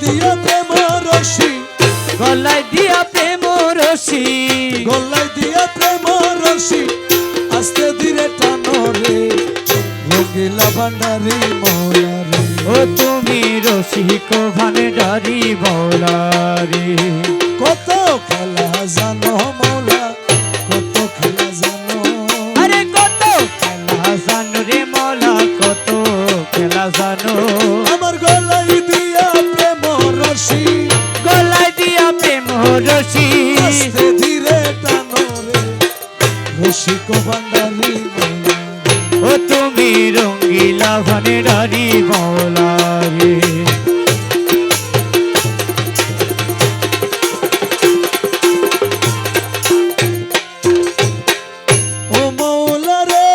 দিয়া প্রেম রশি। গলায় দিয়া প্রেম রশি। গলায় দিয়া প্রেম রশি। আস্তে ধীরে টানো রে। রঙ্গিলা ভান্ডারি মৌলা রে। ও তুমি রসিক ভান্ডারি বলারে রে। ও তুমি রঙ্গিলা মৌলা রে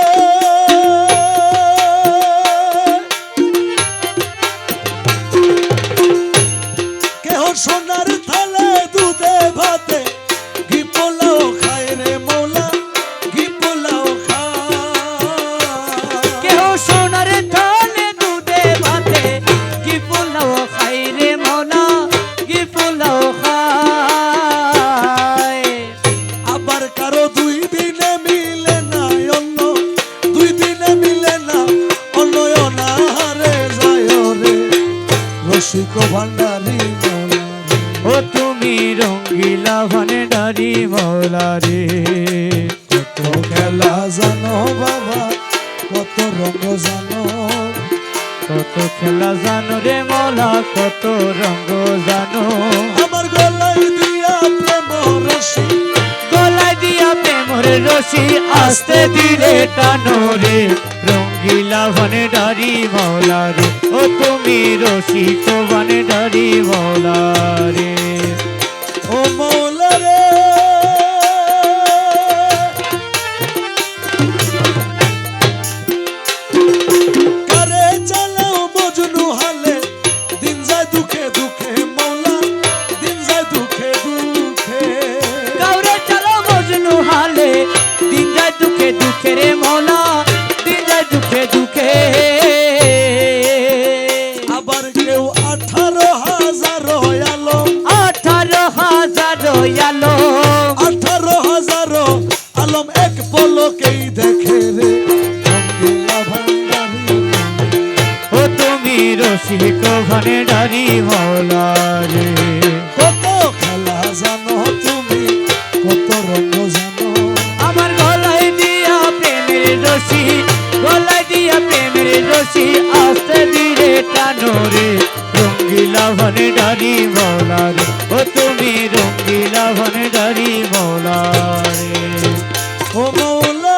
সোনার থালে দুধে ভাতে রসিক ভান্ডারি। ও তুমি রঙ্গিলা ভান্ডারি মৌলা রে। কত খেলা জানো বাবা, কত রঙ জানো। কত খেলা জানো রে মলা, কত রঙ জানো। আমার গলায় দিয়া প্রেম দিয়া রশি আস্তে ধীরে টানো রঙ্গিলা ভান্ডারি মৌলা রে ও তুমি রসিক ভান্ডারি মৌলা রে দুঃখে দুঃখে রে মৌলা যায় দুঃখে দুঃখে। আবার কেউ আঠারো হাজার আলো আঠারো হাজার আলো আঠারো হাজার আলম এক পলকেই দেখে রে। ও তুমি রসিক ভান্ডারি মৌলা রে রঙ্গিলা ভান্ডারি মৌলা রে ও তুমি রঙ্গিলা ভান্ডারি মৌলা রে ও মৌলা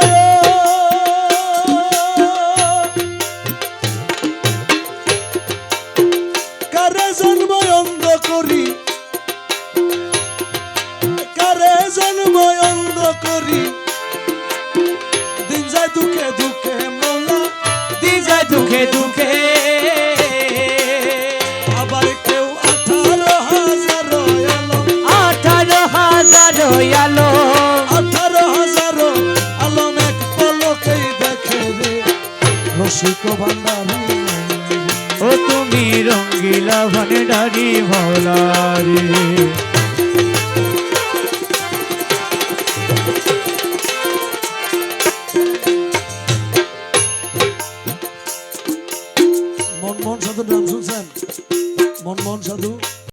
কারে জন্ম অন্ধ করি? কারে জন্ম অন্ধ করি? দিন যায় দুঃখে দুঃখে মৌলা, দিন যায় দুঃখে দুঃখে রসিক ভান্ডারি। ও তুমি রঙ্গিলা ভান্ডারি মৌলা